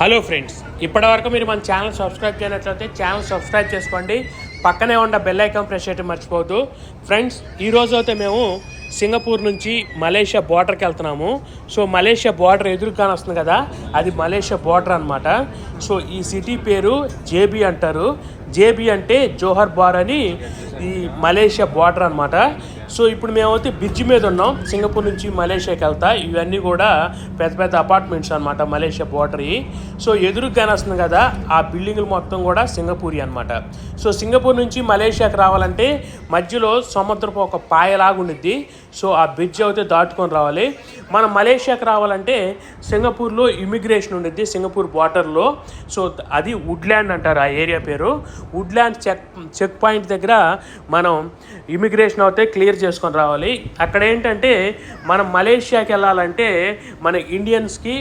Hello friends ఇప్పటివరకు మీరు మన ఛానల్ సబ్స్క్రైబ్ చేయనట్లయితే ఛానల్ సబ్స్క్రైబ్ చేసుకోండి. పక్కనే ఉన్న బెల్ ఐకాన్ ప్రెస్ చేయడం మర్చిపోవద్దు. ఫ్రెండ్స్ ఈరోజు అయితే మేము సింగపూర్ నుంచి మలేషియా బోర్డర్కి వెళ్తున్నాము. సో మలేషియా బోర్డర్ ఎదురుగానే వస్తుంది కదా? అది మలేషియా బోర్డర్ అనమాట సో ఈ సిటీ పేరు జేబీ అంటారు. జేబీ అంటే జోహర్ బార్ అని ఈ మలేషియా బార్డర్ అనమాట సో ఇప్పుడు మేమైతే బ్రిడ్జ్ మీద ఉన్నాం. సింగపూర్ నుంచి మలేషియాకి వెళ్తా. ఇవన్నీ కూడా పెద్ద పెద్ద అపార్ట్మెంట్స్ అనమాట మలేషియా బోర్డరీ సో ఎదురుగానే వస్తుంది కదా ఆ బిల్డింగ్లు మొత్తం కూడా సింగపూరి అనమాట సో సింగపూర్ నుంచి మలేషియాకి రావాలంటే మధ్యలో సముద్రపు ఒక పాయలాగా ఉండిద్ది. సో ఆ బ్రిడ్జ్ అయితే దాటుకొని రావాలి. మనం మలేషియాకి రావాలంటే సింగపూర్లో ఇమిగ్రేషన్ ఉండిద్ది సింగపూర్ బార్డర్లో సో అది వుడ్ల్యాండ్ అంటారు ఆ ఏరియా పేరు. వుడ్ల్యాండ్ చెక్ చెక్ పాయింట్ దగ్గర మనం ఇమిగ్రేషన్ అయితే క్లియర్ చేసుకొని రావాలి. అక్కడ ఏంటంటే మనం మలేషియాకి వెళ్ళాలంటే మన ఇండియన్స్కి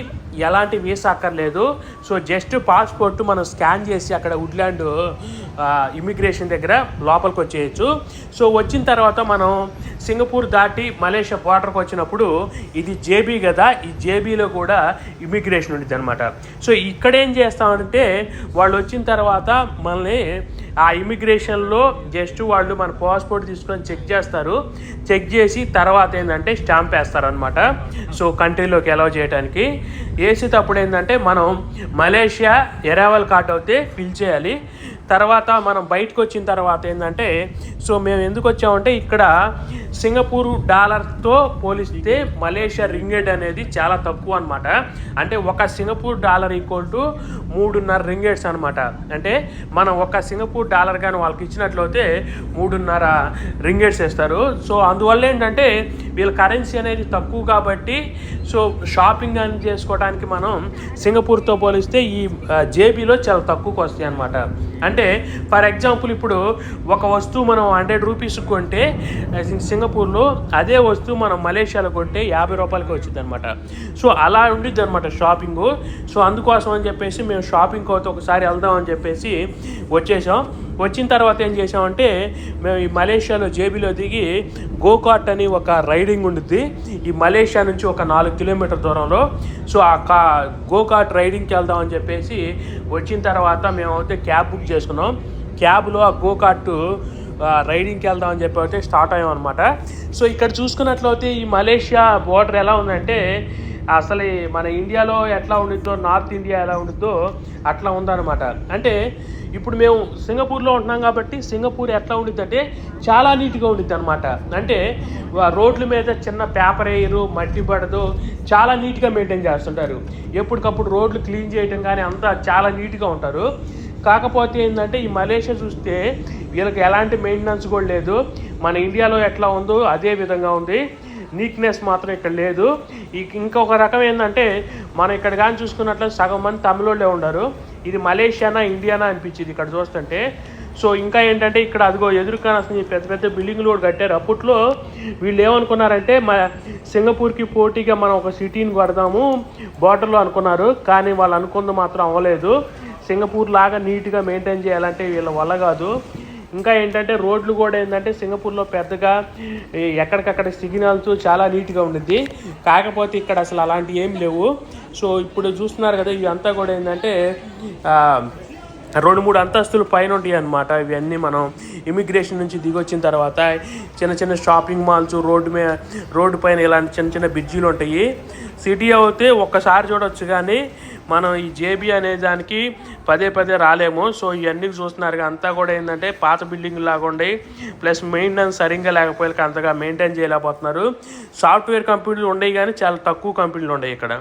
ఎలాంటి వీసా అక్కర్లేదు. సో జస్ట్ పాస్పోర్ట్ మనం స్కాన్ చేసి అక్కడ వుడ్లాండ్ ఇమిగ్రేషన్ దగ్గర లోపలికి వచ్చేయచ్చు. సో వచ్చిన తర్వాత మనం సింగపూర్ దాటి మలేషియా బార్డర్కి వచ్చినప్పుడు ఇది జేబీ కదా ఈ జేబీలో కూడా ఇమిగ్రేషన్ ఉంటుంది అనమాట సో ఇక్కడ ఏం చేస్తామంటే వాళ్ళు వచ్చిన తర్వాత మనల్ని ఆ ఇమిగ్రేషన్లో జస్ట్ వాళ్ళు మన పాస్పోర్ట్ తీసుకొని చెక్ చేస్తారు. చెక్ చేసి తర్వాత ఏంటంటే స్టాంప్ వేస్తారనమాట సో కంట్రీలోకి అలౌ చేయడానికి వేసేటప్పుడు ఏంటంటే మనం మలేషియా ఎరావల్ కాట్ అయితే ఫిల్ చేయాలి. తర్వాత మనం బయటకు వచ్చిన తర్వాత ఏంటంటే సో మేము ఎందుకు వచ్చామంటే ఇక్కడ సింగపూర్ డాలర్తో పోలిస్తే మలేషియా రింగేట్ అనేది చాలా తక్కువ అనమాట అంటే ఒక సింగపూర్ డాలర్ ఈక్వల్ టు మూడున్నర రింగేట్స్ అనమాట అంటే మనం ఒక సింగపూర్ డాలర్ కానీ వాళ్ళకి ఇచ్చినట్లయితే మూడున్నర రింగేట్స్ వేస్తారు. సో అందువల్ల ఏంటంటే వీళ్ళ కరెన్సీ అనేది తక్కువ కాబట్టి సో షాపింగ్ అని చేసుకోవడానికి మనం సింగపూర్తో పోలిస్తే ఈ జేబీలో చాలా తక్కువకి వస్తాయి అనమాట అంటే ఫర్ ఎగ్జాంపుల్ ఇప్పుడు ఒక వస్తువు మనం హండ్రెడ్ రూపీస్ కొంటే సింగపూర్లో అదే వస్తువు మనం మలేషియాలో కొంటే యాభై రూపాయలకి వచ్చింది అనమాట సో అలా ఉండిద్ది అనమాట షాపింగ్ సో అందుకోసం అని చెప్పేసి మేము షాపింగ్ అయితే ఒకసారి వెళ్దాం అని చెప్పేసి వచ్చేసాం. వచ్చిన తర్వాత ఏం చేసామంటే మేము ఈ మలేషియాలో జేబీలో దిగి గోకాట్ అని ఒక రైడింగ్ ఉండిద్ది. ఈ మలేషియా నుంచి ఒక నాలుగు కిలోమీటర్ దూరంలో. సో ఆ కా గోకాట్ రైడింగ్కి వెళ్దాం అని చెప్పేసి వచ్చిన తర్వాత మేమైతే క్యాబ్ బుక్ చేసుకున్నాం. క్యాబ్లో ఆ గోకాట్ రైడింగ్కి వెళ్దాం అని చెప్పి అయితే స్టార్ట్ అయ్యాం అనమాట సో ఇక్కడ చూసుకున్నట్లయితే ఈ మలేషియా బోర్డర్ ఎలా ఉందంటే అసలు మన ఇండియాలో ఎట్లా ఉండిద్దో నార్త్ ఇండియా ఎలా ఉండిద్దో అట్లా ఉందన్నమాట. అంటే ఇప్పుడు మేము సింగపూర్లో ఉంటున్నాం కాబట్టి సింగపూర్ ఎట్లా ఉండిద్ది అంటే చాలా నీట్గా ఉండిద్ది అనమాట అంటే రోడ్ల మీద చిన్న పేపర్ వేయరు మట్టి పడదు చాలా నీట్గా మెయింటైన్ చేస్తుంటారు. ఎప్పటికప్పుడు రోడ్లు క్లీన్ చేయడం కానీ అంతా చాలా నీట్గా ఉంటారు. కాకపోతే ఏంటంటే ఈ మలేషియా చూస్తే వీళ్ళకి ఎలాంటి మెయింటెనెన్స్ కూడా లేదు. మన ఇండియాలో ఎట్లా ఉందో అదే విధంగా ఉంది. నీట్నెస్ మాత్రం ఇక్కడ లేదు. ఈ ఇంకొక రకం ఏంటంటే మనం ఇక్కడ కానీ చూసుకున్నట్లయితే సగం మంది తమిళోళ్ళే ఉండరు. ఇది మలేషియానా ఇండియానా అనిపించింది ఇక్కడ చూస్తుంటే. సో ఇంకా ఏంటంటే ఇక్కడ అదిగో ఎదురుకాని పెద్ద పెద్ద బిల్డింగ్లు కూడా కట్టారు. అప్పట్లో వీళ్ళు ఏమనుకున్నారంటే మ సింగపూర్కి పోటీగా మనం ఒక సిటీని కడదాము బార్డర్లో అనుకున్నారు. కానీ వాళ్ళు అనుకుంది మాత్రం అవ్వలేదు. సింగపూర్ లాగా నీట్గా మెయింటైన్ చేయాలంటే వీళ్ళ వల్ల కాదు. ఇంకా ఏంటంటే రోడ్లు కూడా ఏంటంటే సింగపూర్లో పెద్దగా ఎక్కడికక్కడ సిగ్నల్స్ చాలా నీట్గా ఉండిద్ది. కాకపోతే ఇక్కడ అసలు అలాంటివి ఏం లేవు. సో ఇప్పుడు చూస్తున్నారు కదా ఇవంతా కూడా ఏంటంటే రెండు మూడు అంతస్తులు పైన ఉంటాయి అనమాట ఇవన్నీ మనం ఇమిగ్రేషన్ నుంచి దిగొచ్చిన తర్వాత చిన్న చిన్న షాపింగ్ మాల్స్ రోడ్డు మీద రోడ్డు పైన ఇలాంటి చిన్న చిన్న బ్రిడ్జీలు ఉంటాయి. సిటీ అయితే ఒక్కసారి చూడొచ్చు కానీ మనం ఈ జేబీ అనే దానికి పదే పదే రాలేము. సో ఇవన్నీ చూస్తున్నారు అంతా కూడా ఏంటంటే పాత బిల్డింగ్ లాగా ఉండి ప్లస్ మెయింటెనెన్స్ సరిగ్గా లేకపోయాక అంతగా మెయింటైన్ చేయలేకపోతున్నారు. సాఫ్ట్వేర్ కంపెనీలు ఉండేవి కానీ చాలా తక్కువ కంపెనీలు ఉన్నాయి ఇక్కడ.